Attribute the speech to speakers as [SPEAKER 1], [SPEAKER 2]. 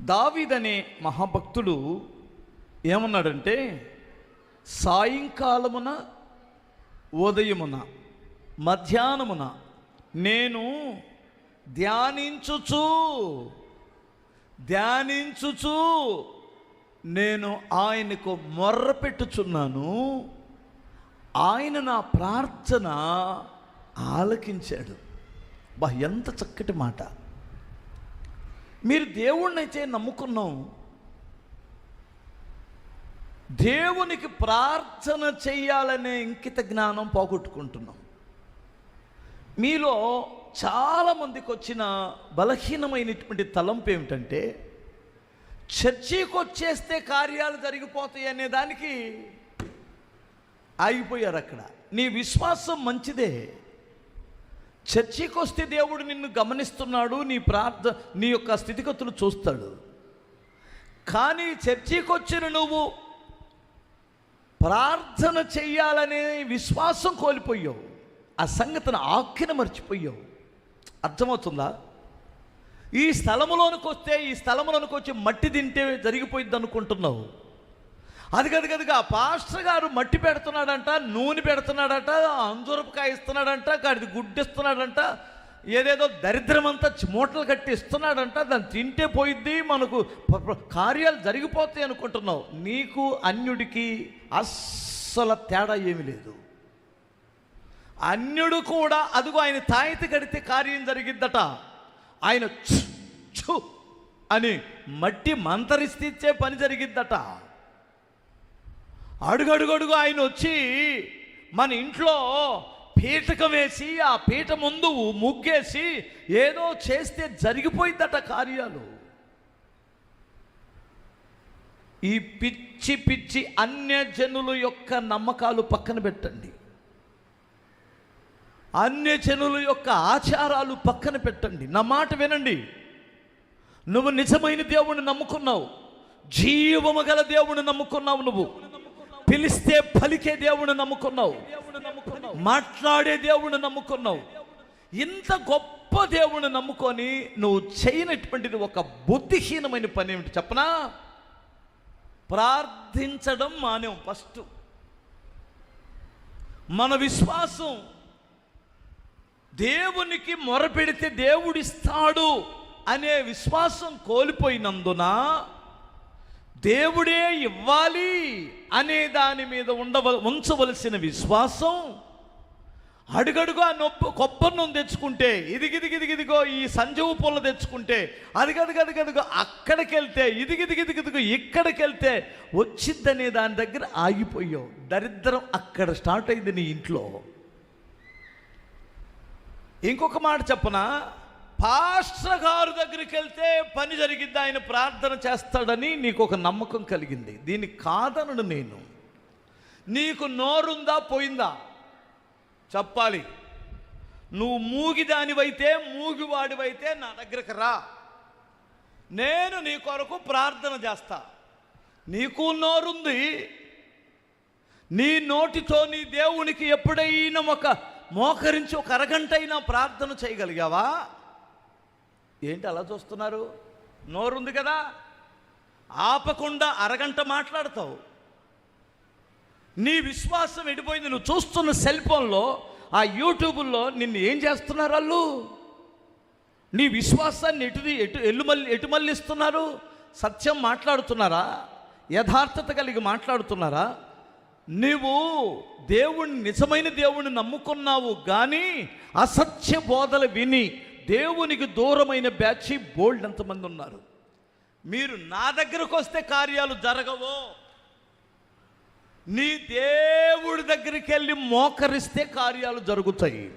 [SPEAKER 1] దావీదనే మహాభక్తుడు ఏమన్నాడంటే సాయంకాలమున ఉదయమున మధ్యాహ్నమున నేను ధ్యానించుచు ధ్యానించుచు నేను ఆయనకు మొర్ర పెట్టుచున్నాను. ఆయన నా ప్రార్థన ఆలకించాడు. బా ఎంత చక్కటి మాట. మీరు దేవుణ్ణైతే నమ్ముకున్నాం. దేవునికి ప్రార్థన చేయాలనే ఇంకిత జ్ఞానం పోగొట్టుకుంటున్నాం. మీలో చాలామందికి వచ్చిన బలహీనమైనటువంటి తలంపు ఏమిటంటే చర్చికి వచ్చేస్తే కార్యాలు జరిగిపోతాయి అనే దానికి ఆగిపోయారు అక్కడ నీ విశ్వాసం మంచిదే. చర్చికి వస్తే దేవుడు నిన్ను గమనిస్తున్నాడు నీ ప్రార్థ నీ యొక్క స్థితిగతులు చూస్తాడు. కానీ చర్చికి వచ్చిన నువ్వు ప్రార్థన చెయ్యాలనే విశ్వాసం కోల్పోయావు. ఆ సంగతిని ఆఖ్యన మర్చిపోయావు. అర్థమవుతుందా? ఈ స్థలములోనికి వస్తే ఈ స్థలములోనికి వచ్చి మట్టి తింటే జరిగిపోయింది అనుకుంటున్నావు అది గది గదిగా పాస్టర్ గారు మట్టి పెడుతున్నాడంట నూనె పెడుతున్నాడట అంజూరపుకాయ ఇస్తున్నాడంట గాడిది గుడ్డిస్తున్నాడంట ఏదేదో దరిద్రమంతా మూటలు కట్టి ఇస్తున్నాడంట దాన్ని తింటే పోయిద్ది మనకు కార్యాలు జరిగిపోతాయి అనుకుంటున్నావు. నీకు అన్యుడికి అస్సలు తేడా ఏమీ లేదు. అన్యుడు కూడా అదిగో ఆయన తాయితి కడితే కార్యం జరిగిద్దట. ఆయన ఛు అని మట్టి మంతరిస్తే పని జరిగిద్దట. అడుగడుగడుగు ఆయన వచ్చి మన ఇంట్లో పీటకం వేసి ఆ పీట ముందు ముగ్గేసి ఏదో చేస్తే జరిగిపోయిందట కార్యాలు. ఈ పిచ్చి పిచ్చి అన్యజనుల యొక్క నమ్మకాలు పక్కన పెట్టండి. అన్యజనుల యొక్క ఆచారాలు పక్కన పెట్టండి. నా మాట వినండి. నువ్వు నిజమైన దేవుణ్ణి నమ్ముకున్నావు. జీవము గల దేవుణ్ణి నమ్ముకున్నావు నువ్వు. పిలిస్తే పలికే దేవుని నమ్ముకున్నావు. మాట్లాడే దేవుడు నమ్ముకున్నావు. ఇంత గొప్ప దేవుని నమ్ముకొని నువ్వు చేయనటువంటిది ఒక బుద్ధిహీనమైన పని ఏమిటి చెప్పనా? ప్రార్థించడం మానేం ఫస్ట్. మన విశ్వాసం దేవునికి మొరపెడితే దేవుడిస్తాడు అనే విశ్వాసం కోల్పోయినందున దేవుడే ఇవ్వాలి అనే దాని మీద ఉండవ ఉంచవలసిన విశ్వాసం. అడుగడుగు ఆ నొప్పు కొబ్బరి నూనె తెచ్చుకుంటే ఇదిగిదిగిదిగిదిగో ఈ సంజీవ పుల్ల తెచ్చుకుంటే అది గదిగో అక్కడికి వెళ్తే ఇదిగిదిగిదిగిదిగో ఇక్కడికి వెళ్తే వచ్చిద్దనే దాని దగ్గర ఆగిపోయావు. దరిద్రం అక్కడ స్టార్ట్ అయింది నీ ఇంట్లో. ఇంకొక మాట చెప్పనా? పాస్టర్ గారు దగ్గరికి వెళ్తే పని జరిగిద్ది ఆయన ప్రార్థన చేస్తాడని నీకు ఒక నమ్మకం కలిగింది. దీన్ని కాదనడు నేను. నీకు నోరుందా పోయిందా? చెప్పాలి. నువ్వు మూగిదానివైతే మూగివాడివైతే నా దగ్గరికి రా. నేను నీ కొరకు ప్రార్థన చేస్తా. నీకు నోరుంది. నీ నోటితో నీ దేవునికి ఎప్పుడైనా ఒక మోకరించి ఒక అరగంట అయినా ప్రార్థన చేయగలిగావా? ఏంటి అలా చూస్తున్నారు? నోరుంది కదా? ఆపకుండా అరగంట మాట్లాడతావు. నీ విశ్వాసం ఎడిపోయింది. నువ్వు చూస్తున్న సెల్ ఫోన్లో ఆ యూట్యూబ్లో నిన్ను ఏం చేస్తున్నారు వాళ్ళు నీ విశ్వాసాన్ని ఎటు ఎటు ఎల్లు మళ్ళీ ఎటు మళ్ళిస్తున్నారు? సత్యం మాట్లాడుతున్నారా? యథార్థత కలిగి మాట్లాడుతున్నారా? నీవు దేవుణ్ణి నిజమైన దేవుణ్ణి నమ్ముకున్నావు కానీ అసత్య బోధలు విని దేవునికి దూరమైన బ్యాచి బోల్డ్ ఎంతమంది ఉన్నారు? మీరు నా దగ్గరకు వస్తే కార్యాలు జరగవు? నీ దేవుడి దగ్గరికి వెళ్ళి మోకరిస్తే కార్యాలు జరుగుతాయి.